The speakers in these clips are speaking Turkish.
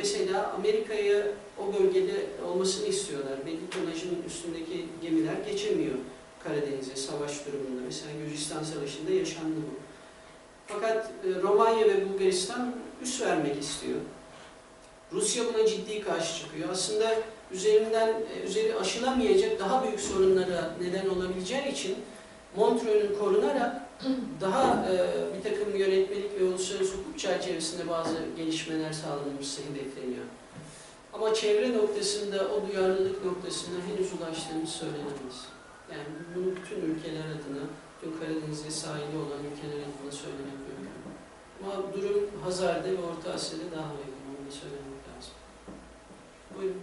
Mesela Amerika'ya o bölgede olmasını istiyorlar. Belli tonajın üstündeki gemiler geçemiyor Karadeniz'e savaş durumunda. Mesela Gürcistan Savaşı'nda yaşandı bu. Fakat e, Romanya ve Bulgaristan üs vermek istiyor. Rusya buna ciddi karşı çıkıyor. Aslında üzerinden e, üzeri aşılamayacak daha büyük sorunlara neden olabileceği için Montreux'un korunarak daha e, bir takım yönetmelik ve uluslararası hukuk çerçevesinde bazı gelişmeler sağlanması hedefleniyor. Ama çevre noktasında, o duyarlılık noktasında henüz ulaştığımız söylenemez. Yani bunu bütün ülkeler adına, tüm Karadeniz'de sahili olan ülkeler adına söylemek mümkün. Ama durum Hazar'da ve Orta Asya'da daha yaygın, onu da söylemek lazım. Buyurun.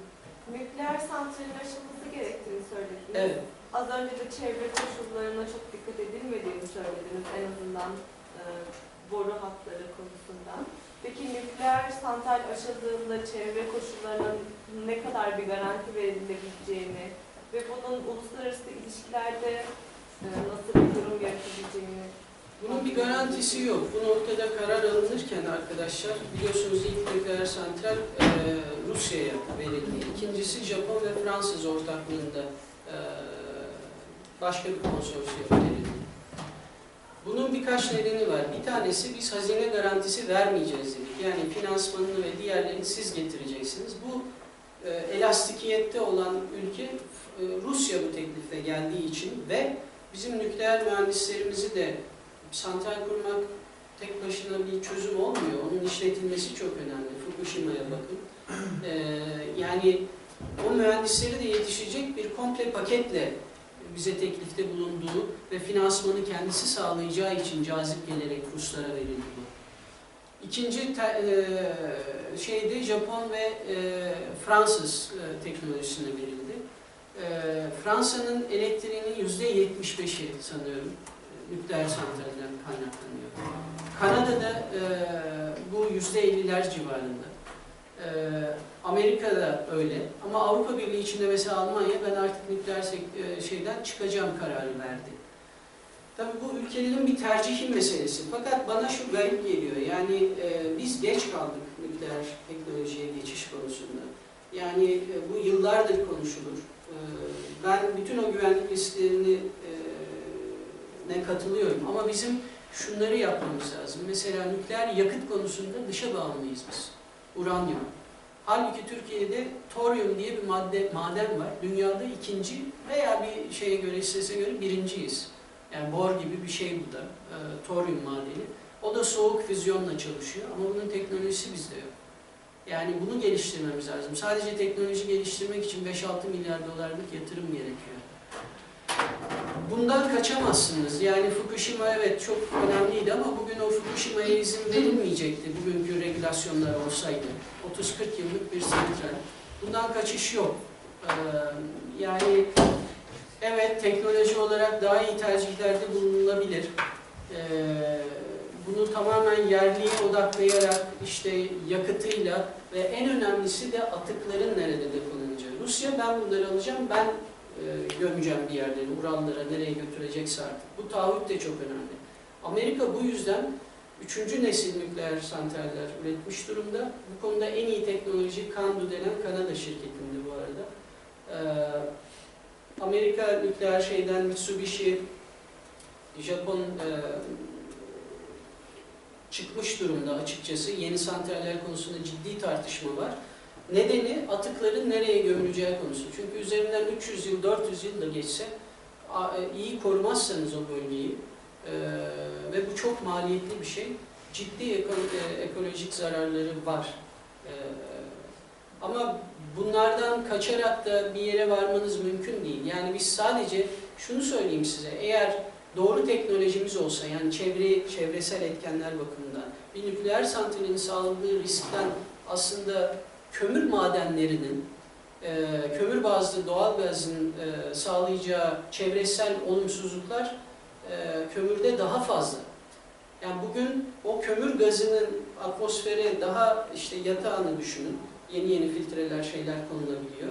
Nükleer santralin aşılması gerektiğini söylediniz. Evet. Az önce de çevre koşullarına çok dikkat edilmediğini söylediniz en azından e, boru hatları konusundan. Peki nükleer santral aşıldığında çevre koşullarına ne kadar bir garanti verilebileceğini ve bunun uluslararası ilişkilerde e, nasıl bir durum yaratabileceğini Bunun bir garantisi yok. Bu noktada karar alınırken arkadaşlar biliyorsunuz ilk nükleer santral e, Rusya'ya verildi. İkincisi Japon ve Fransız ortaklığında başka bir konsorsiyuma verildi. Bunun birkaç nedeni var. Bir tanesi biz hazine garantisi vermeyeceğiz dedik. Yani finansmanını ve diğerlerini siz getireceksiniz. Bu e, elastikiyette olan ülke e, Rusya bu teklifle geldiği için ve bizim nükleer mühendislerimizi de santral kurmak tek başına bir çözüm olmuyor. Onun işletilmesi çok önemli. Fukushima'ya bakın. Ee, yani o mühendisleri de yetişecek bir komple paketle bize teklifte bulunduğu ve finansmanı kendisi sağlayacağı için cazip gelerek Ruslara verildi. İkinci te, e, şeyde Japon ve e, Fransız e, teknolojisine verildi. E, Fransa'nın elektriğinin yüzde 75'i sanıyorum nükleer santralden kaynaklanıyor. Kanada'da e, bu yüzde 50'ler civarında. E, Amerika'da öyle. Ama Avrupa Birliği içinde mesela Almanya ben artık nükleer e, şeyden çıkacağım kararı verdi. Tabii bu ülkelerin bir tercihi meselesi. Fakat bana şu garip geliyor. Yani e, biz geç kaldık nükleer teknolojiye geçiş konusunda. Yani e, bu yıllardır konuşulur. E, ben bütün o güvenlik risklerini e, ne katılıyorum. Ama bizim şunları yapmamız lazım. Mesela nükleer yakıt konusunda dışa bağımlıyız biz. Uranyum. Halbuki Türkiye'de toryum diye bir madde maden var. Dünyada ikinci veya bir şeye göre, istese göre birinciyiz. Yani bor gibi bir şey bu da. E, toryum madeni. O da soğuk füzyonla çalışıyor ama bunun teknolojisi bizde yok. Yani bunu geliştirmemiz lazım. Sadece teknoloji geliştirmek için 5-6 milyar dolarlık yatırım gerekiyor. Bundan kaçamazsınız. Yani Fukushima evet çok önemliydi ama bugün o Fukushima'ya izin verilmeyecekti bugünkü regülasyonlar olsaydı. 30-40 yıllık bir santral. Bundan kaçış yok. Ee, yani evet teknoloji olarak daha iyi tercihlerde bulunulabilir. Ee, bunu tamamen yerliye odaklayarak işte yakıtıyla ve en önemlisi de atıkların nerede depolanacağı. Rusya ben bunları alacağım, ben gömeceğim bir yerlere, Urallara nereye götürecekse artık. Bu taahhüt de çok önemli. Amerika bu yüzden üçüncü nesil nükleer santraller üretmiş durumda. Bu konuda en iyi teknoloji Kandu denen Kanada şirketinde bu arada. Ee, Amerika nükleer şeyden Mitsubishi, Japon e, çıkmış durumda açıkçası. Yeni santraller konusunda ciddi tartışma var. Nedeni atıkların nereye gömüleceği konusu. Çünkü üzerinden 300 yıl, 400 yıl da geçse e, iyi korumazsanız o bölgeyi e, ve bu çok maliyetli bir şey, ciddi e, ekolojik zararları var. Ama bunlardan kaçarak da bir yere varmanız mümkün değil. Yani biz sadece şunu söyleyeyim size, eğer doğru teknolojimiz olsa yani çevre çevresel etkenler bakımından bir nükleer santralin sağladığı riskten aslında kömür madenlerinin e, kömür bazlı doğal gazın e, sağlayacağı çevresel olumsuzluklar e, kömürde daha fazla. Yani bugün o kömür gazının atmosfere daha işte yatağını düşünün. Yeni yeni filtreler şeyler konulabiliyor.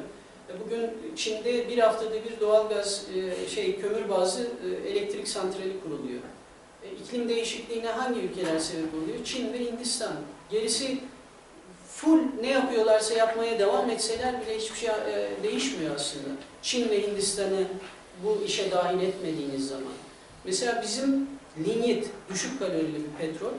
E, Bugün Çin'de bir haftada bir doğal gaz e, şey kömür bazlı e, elektrik santrali kuruluyor. E, İklim değişikliğine hangi ülkeler sebep oluyor? Çin ve Hindistan. Gerisi full ne yapıyorlarsa yapmaya devam etseler bile hiçbir şey e, değişmiyor aslında. Çin ve Hindistan'ı bu işe dahil etmediğiniz zaman. Mesela bizim linyit, düşük kalorili bir petrol,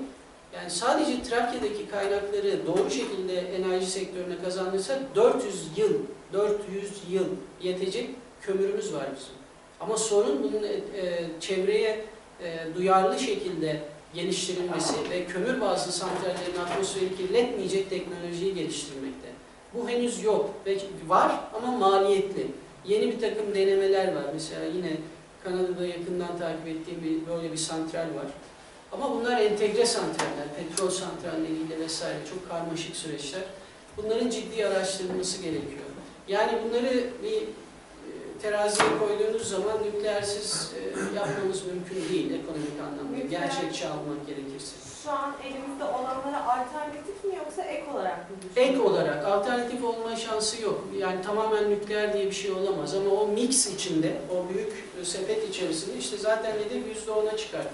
yani sadece Trakya'daki kaynakları doğru şekilde enerji sektörüne kazandırsak 400 yıl, 400 yıl yetecek kömürümüz var bizim. Ama sorun bunun e, e, çevreye e, duyarlı şekilde geliştirilmesi ve kömür bazlı santrallerin atmosferi kirletmeyecek teknolojiyi geliştirmekte. Bu henüz yok ve var ama maliyetli. Yeni bir takım denemeler var. Mesela yine Kanada'da yakından takip ettiğim bir, böyle bir santral var. Ama bunlar entegre santraller, petrol santralleriyle vesaire çok karmaşık süreçler. Bunların ciddi araştırılması gerekiyor. Yani bunları bir teraziye koyduğunuz zaman nükleersiz e, yapmamız mümkün değil ekonomik anlamda. Nükleer- Gerçekçi almak gerekirse. Şu an elimizde olanlara alternatif mi yoksa ek olarak mı? Ek olarak alternatif olma şansı yok. Yani tamamen nükleer diye bir şey olamaz ama o mix içinde, o büyük sepet içerisinde işte zaten hedef yüzde ona çıkartmak.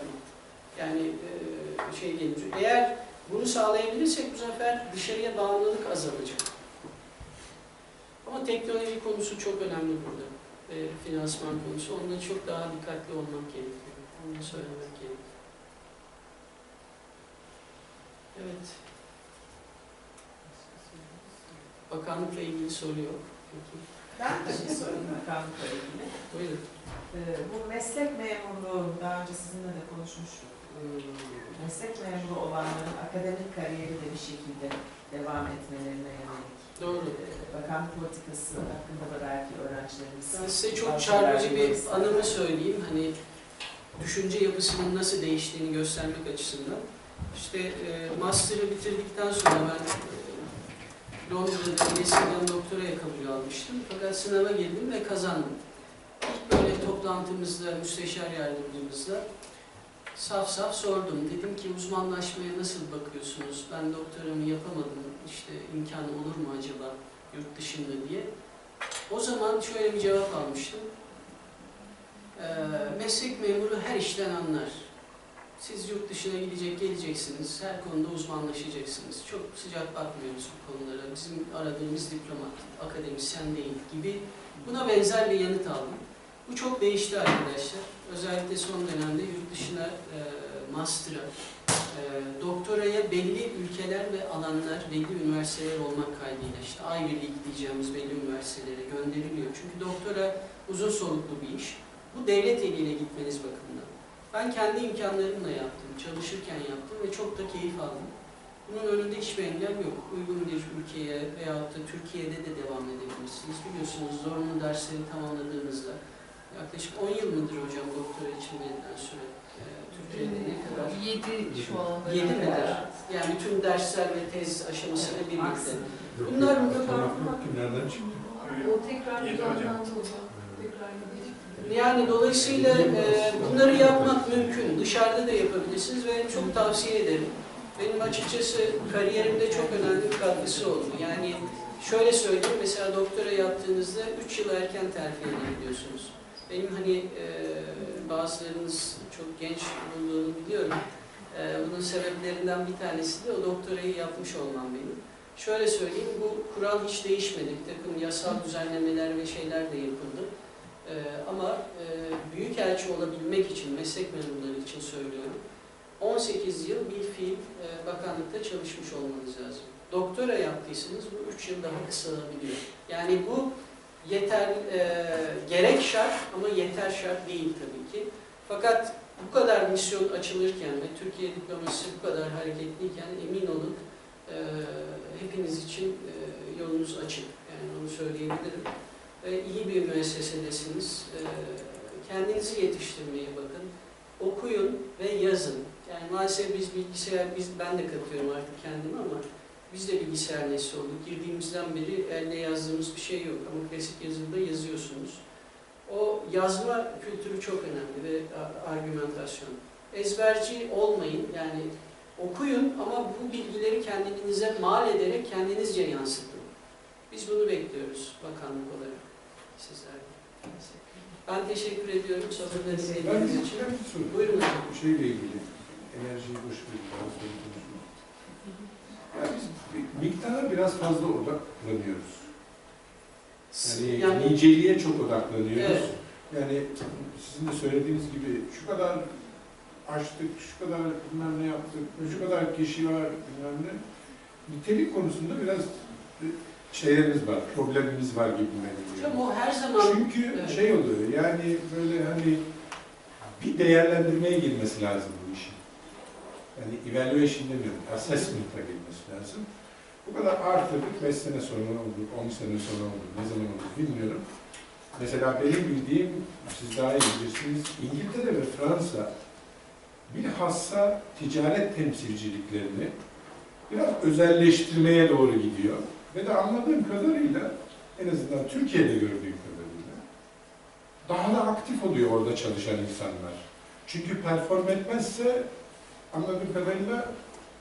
Yani e, şey gelince. Eğer bunu sağlayabilirsek bu sefer dışarıya bağımlılık azalacak. Ama teknoloji konusu çok önemli burada. E, finansman konusu. Onda çok daha dikkatli olmak gerekiyor. Onu da söylemek gerekiyor. Evet. Bakanlıkla ilgili soru yok. Peki. Ben de bir şey sorayım bakanlıkla ilgili. Buyurun. Ee, bu meslek memurluğu, daha önce sizinle de konuşmuştuk. Ee, meslek memuru olanların akademik kariyeri de bir şekilde devam etmelerine yönelik. Doğru. Bakan politikası hakkında da belki öğrencilerimiz... Ben size çok çarpıcı bir anımı söyleyeyim. Hani düşünce yapısının nasıl değiştiğini göstermek açısından. İşte e, master'ı bitirdikten sonra ben e, Londra'da eskiden doktoraya kabul almıştım. Fakat sınava girdim ve kazandım. İlk böyle toplantımızda, müsteşar yardımcımızla saf saf sordum. Dedim ki uzmanlaşmaya nasıl bakıyorsunuz? Ben doktoramı yapamadım. İşte imkanı olur mu acaba yurt dışında diye. O zaman şöyle bir cevap almıştım. Ee, meslek memuru her işten anlar. Siz yurt dışına gidecek, geleceksiniz. Her konuda uzmanlaşacaksınız. Çok sıcak bakmıyoruz bu konulara. Bizim aradığımız diplomat, akademisyen değil gibi. Buna benzer bir yanıt aldım. Bu çok değişti arkadaşlar. Özellikle son dönemde yurt dışına e, master'a, e, doktoraya belli ülkeler ve alanlar, belli üniversiteler olmak kaydıyla işte Ivy League diyeceğimiz belli üniversitelere gönderiliyor. Çünkü doktora uzun soluklu bir iş. Bu devlet eliyle gitmeniz bakımından. Ben kendi imkanlarımla yaptım, çalışırken yaptım ve çok da keyif aldım. Bunun önünde hiçbir engel yok. Uygun bir ülkeye veyahut da Türkiye'de de devam edebilirsiniz. Biliyorsunuz zorunlu dersleri tamamladığınızda yaklaşık 10 yıl mıdır hocam doktora için verilen süre? Ee, Türkiye'de ne kadar? 7 şu anda. 7 midir? Yani bütün dersler ve tez aşamasıyla birlikte. Bunlar Nereden çıktı? O tekrar düzenlendi hocam. Tekrar. Yani dolayısıyla e, bunları yapmak mümkün. Dışarıda da yapabilirsiniz ve çok tavsiye ederim. Benim açıkçası kariyerimde çok önemli bir katkısı oldu. Yani şöyle söyleyeyim, mesela doktora yaptığınızda 3 yıl erken terfi edebiliyorsunuz. Benim hani e, bazılarınız çok genç bulunduğunu biliyorum. E, bunun sebeplerinden bir tanesi de o doktorayı yapmış olmam benim. Şöyle söyleyeyim, bu kural hiç değişmedi. Bir takım yasal düzenlemeler ve şeyler de yapıldı. Ee, ama e, büyükelçi olabilmek için, meslek memurları için söylüyorum, 18 yıl bir fiil e, bakanlıkta çalışmış olmanız lazım. Doktora yaptıysanız bu 3 yıl daha kısalabiliyor. Yani bu yeter, e, gerek şart ama yeter şart değil tabii ki. Fakat bu kadar misyon açılırken ve Türkiye diplomasisi bu kadar hareketliyken emin olun e, hepiniz için e, yolunuz açık. Yani onu söyleyebilirim ve iyi bir müessesedesiniz. Ee, Kendinizi yetiştirmeye bakın. Okuyun ve yazın. Yani maalesef biz bilgisayar, biz, ben de katıyorum artık kendime ama biz de bilgisayar nesli olduk. Girdiğimizden beri elde yazdığımız bir şey yok ama klasik yazıda yazıyorsunuz. O yazma kültürü çok önemli ve argümantasyon. Ezberci olmayın yani okuyun ama bu bilgileri kendinize mal ederek kendinizce yansıtın. Biz bunu bekliyoruz bakanlık olarak sizlerden. Ben teşekkür ediyorum bir için. Buyurun şeyle ilgili enerjiyi boş verin. daha sonra konuşuruz. Ya biz miktara biraz fazla odaklanıyoruz. Yani, Yani niceliğe çok odaklanıyoruz. Evet. Yani sizin de söylediğiniz gibi şu kadar açtık, şu kadar bilmem ne yaptık, şu kadar kişi var bilmem ne. Nitelik konusunda biraz şeylerimiz var, problemimiz var gibi geliyor. hocam o her zaman Çünkü Evet. şey oluyor yani böyle hani bir değerlendirmeye girmesi lazım bu işin. Yani evaluation demiyorum, assessment'a girmesi lazım. Bu kadar artırdık, 5 sene sonra oldu, 10 sene sonra oldu, ne zaman oldu bilmiyorum. Mesela benim bildiğim, siz daha iyi bilirsiniz, İngiltere ve Fransa bilhassa ticaret temsilciliklerini biraz özelleştirmeye doğru gidiyor. Ve de anladığım kadarıyla, en azından Türkiye'de gördüğüm kadarıyla, daha da aktif oluyor orada çalışan insanlar. Çünkü perform etmezse anladığım kadarıyla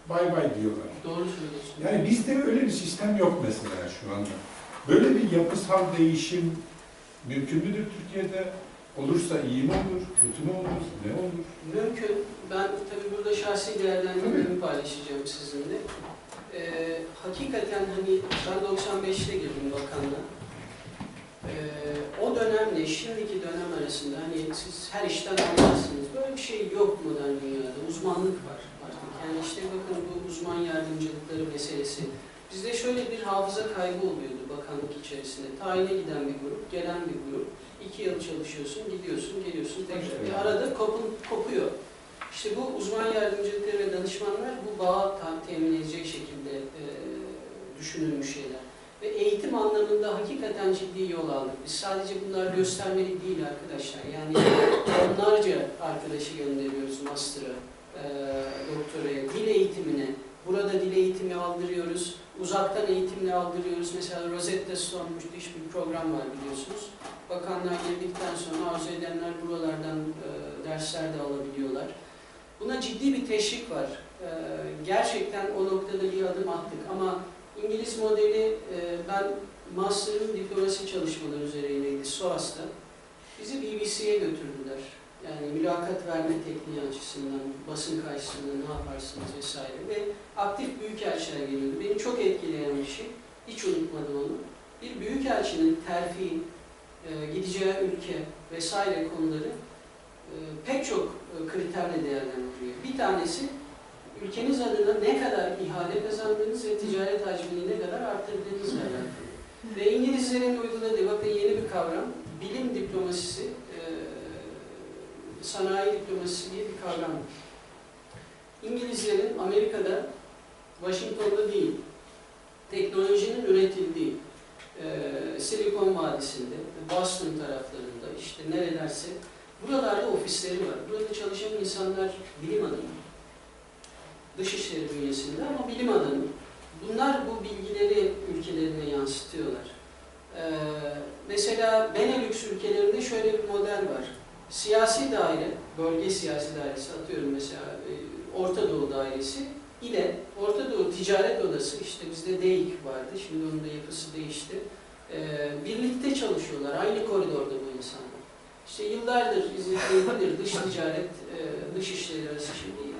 bay bay diyorlar. doğru söylüyorsun. Yani bizde öyle bir sistem yok mesela şu anda. Böyle bir yapısal değişim mümkün müdür Türkiye'de? Olursa iyi mi olur, kötü mü olur, ne olur? Mümkün. Ben tabii burada şahsi değerlendirmemi paylaşacağım sizinle. Ee, hakikaten hani ben 95'te girdim bakanlığa. Ee, o dönemle şimdiki dönem arasında hani siz her işten anlarsınız. Böyle bir şey yok modern dünyada. Uzmanlık var artık. Yani işte bakın bu uzman yardımcılıkları meselesi. Bizde şöyle bir hafıza kaybı oluyordu bakanlık içerisinde. Tayine giden bir grup, gelen bir grup. İki yıl çalışıyorsun, gidiyorsun, geliyorsun tekrar. Bir arada kopun, kopuyor. İşte bu uzman yardımcılıkları ve danışmanlar bu bağı temin edecek şekilde e, düşünülmüş şeyler. Ve eğitim anlamında hakikaten ciddi yol aldık. Biz sadece bunlar göstermeli değil arkadaşlar. Yani onlarca arkadaşı gönderiyoruz master'a, e, doktoraya, dil eğitimine. Burada dil eğitimi aldırıyoruz. Uzaktan eğitimle aldırıyoruz. Mesela Rosetta Stone müthiş bir program var biliyorsunuz. Bakanlar girdikten sonra arzu edenler buralardan e, dersler de alabiliyorlar. Buna ciddi bir teşvik var. E, gerçekten o noktada bir adım attık. Ama İngiliz modeli e, ben master'ın diplomasi çalışmaları üzereydi SOAS'ta. Bizi BBC'ye götürdüler. Yani mülakat verme tekniği açısından, basın karşısında ne yaparsınız vesaire. Ve aktif büyükelçiler geliyordu. Beni çok etkileyen bir şey. Hiç unutmadım onu. Bir büyükelçinin terfi, e, gideceği ülke vesaire konuları e, pek çok e, kriterle değerlendiriliyor. Bir tanesi ülkeniz adına ne kadar ihale kazandığınız ve ticaret hacmini ne kadar arttırdığınızla alakalı. Ve İngilizlerin uyguladığı, bakın yeni bir kavram, bilim diplomasisi, sanayi diplomasisi diye bir kavram var. İngilizlerin Amerika'da, Washington'da değil, teknolojinin üretildiği, e, Silikon Vadisi'nde, Boston taraflarında, işte nerelerse, buralarda ofisleri var. Burada çalışan insanlar bilim adamı. Dışişleri bünyesinde ama bilim adamı. Bunlar bu bilgileri ülkelerine yansıtıyorlar. Ee, mesela Benelux ülkelerinde şöyle bir model var. Siyasi daire, bölge siyasi dairesi atıyorum mesela e, Orta Doğu dairesi ile Orta Doğu Ticaret Odası, işte bizde DEİK vardı, şimdi onun da yapısı değişti. Ee, birlikte çalışıyorlar, aynı koridorda bu insanlar. İşte yıllardır izlediğidir dış ticaret, e, dış işleri arası şimdi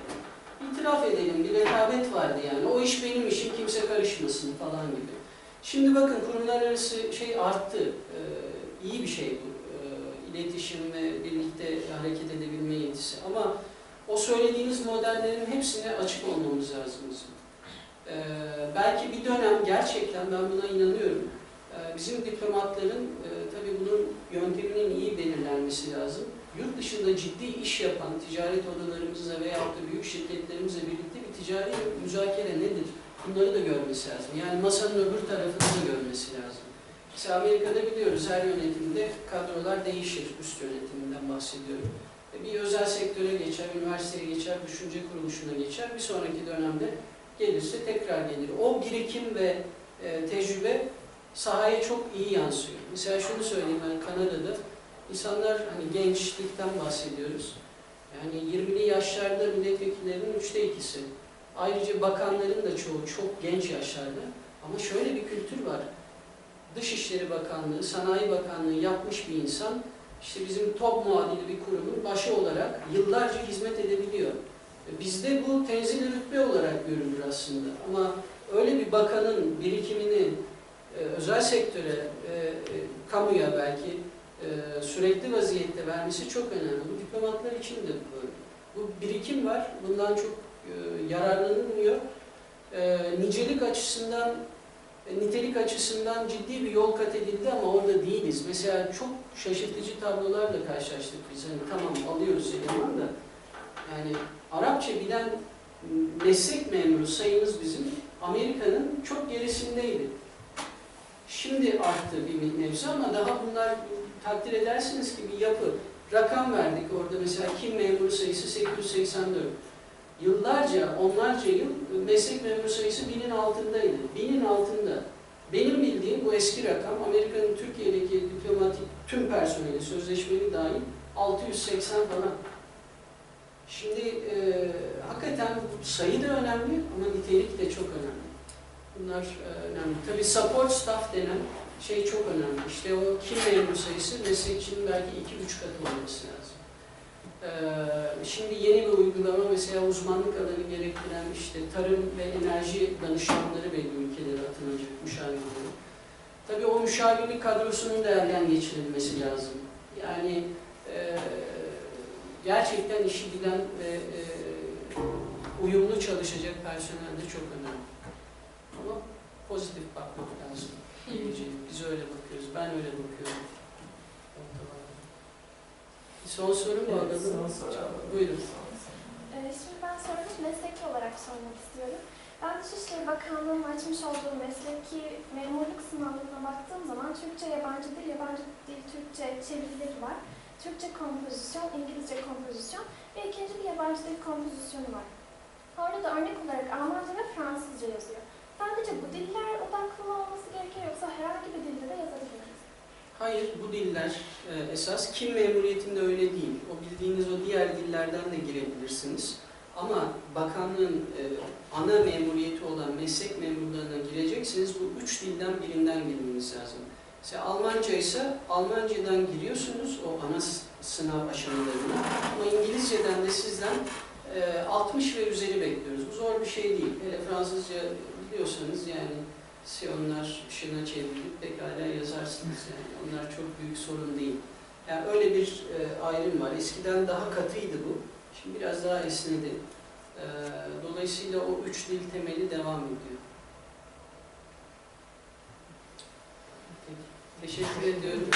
itiraf edelim bir rekabet vardı yani. O iş benim işim kimse karışmasın falan gibi. Şimdi bakın kurumlar arası şey arttı. İyi bir şey bu. İletişim ve birlikte hareket edebilme yetisi. Ama o söylediğiniz modellerin hepsine açık olmamız lazım bizim. Ee, belki bir dönem gerçekten ben buna inanıyorum. Ee, bizim diplomatların e, tabii bunun yönteminin iyi belirlenmesi lazım yurt dışında ciddi iş yapan ticaret odalarımızla veya da büyük şirketlerimizle birlikte bir ticari müzakere nedir? Bunları da görmesi lazım. Yani masanın öbür tarafını da görmesi lazım. Mesela Amerika'da biliyoruz her yönetimde kadrolar değişir. Üst yönetiminden bahsediyorum. E, Bir özel sektöre geçer, üniversiteye geçer, düşünce kuruluşuna geçer. Bir sonraki dönemde gelirse tekrar gelir. O birikim ve e, tecrübe sahaya çok iyi yansıyor. Mesela şunu söyleyeyim ben Kanada'da İnsanlar hani gençlikten bahsediyoruz. Yani 20'li yaşlarda milletvekillerinin üçte ikisi. Ayrıca bakanların da çoğu çok genç yaşlarda. Ama şöyle bir kültür var. Dışişleri Bakanlığı, Sanayi Bakanlığı yapmış bir insan, işte bizim top muadili bir kurumun başı olarak yıllarca hizmet edebiliyor. Bizde bu tenzili rütbe olarak görülür aslında. Ama öyle bir bakanın birikimini e, özel sektöre, e, e, kamuya belki e, sürekli vaziyette vermesi çok önemli. Bu diplomatlar için de böyle. Bu birikim var, bundan çok e, yararlanılmıyor. E, nicelik açısından, e, nitelik açısından ciddi bir yol kat edildi ama orada değiliz. Mesela çok şaşırtıcı tablolarla karşılaştık biz. Hani tamam alıyoruz eleman da. Yani Arapça bilen meslek memuru sayımız bizim Amerika'nın çok gerisindeydi. Şimdi arttı bir mevzu ama daha bunlar takdir edersiniz ki bir yapı. Rakam verdik orada mesela kim memuru sayısı 884. Yıllarca, onlarca yıl meslek memuru sayısı binin altındaydı. Binin altında. Benim bildiğim bu eski rakam Amerika'nın Türkiye'deki diplomatik tüm personeli, sözleşmeli dahil 680 falan. Şimdi e, hakikaten sayı da önemli ama nitelik de çok önemli. Bunlar e, önemli. Tabii support staff denen şey çok önemli. İşte o kim memur sayısı meslekçinin belki iki üç katı olması lazım. Ee, şimdi yeni bir uygulama mesela uzmanlık alanı gerektiren işte tarım ve enerji danışmanları belli ülkelere atanacak müşavirleri. Tabii o müşavirlik kadrosunun da elden geçirilmesi lazım. Yani e, gerçekten işi bilen ve e, uyumlu çalışacak personel de çok önemli. Ama pozitif bakmak lazım. Biz öyle bakıyoruz. Ben öyle bakıyorum. Son soru mu Evet, soru alalım. Buyurun. Ee, Şimdi ben sorumu mesleki olarak sormak istiyorum. Ben Dışişleri Bakanlığı'nın açmış olduğu mesleki memurluk sınavlarına baktığım zaman Türkçe, yabancı dil, yabancı dil, Türkçe çevirileri var. Türkçe kompozisyon, İngilizce kompozisyon ve ikinci bir yabancı dil kompozisyonu var. Orada da örnek olarak Almanca ve Fransızca yazıyor. Sadece bu diller odaklı mı olması gerekiyor yoksa herhangi bir dilde de yazabilir? Hayır, bu diller e, esas kim memuriyetinde öyle değil. O bildiğiniz o diğer dillerden de girebilirsiniz. Ama bakanlığın e, ana memuriyeti olan meslek memurlarına gireceksiniz. Bu üç dilden birinden girmeniz lazım. Mesela Almanca ise Almancadan giriyorsunuz o ana sınav aşamalarına. Ama İngilizceden de sizden e, 60 ve üzeri bekliyoruz. Bu zor bir şey değil. Hele Fransızca biliyorsanız yani siyonlar dışına çevrilip pekala yazarsınız yani. Onlar çok büyük sorun değil. Yani öyle bir e, ayrım var. Eskiden daha katıydı bu. Şimdi biraz daha esnedi. E, dolayısıyla o üç dil temeli devam ediyor. Peki. Teşekkür ediyorum.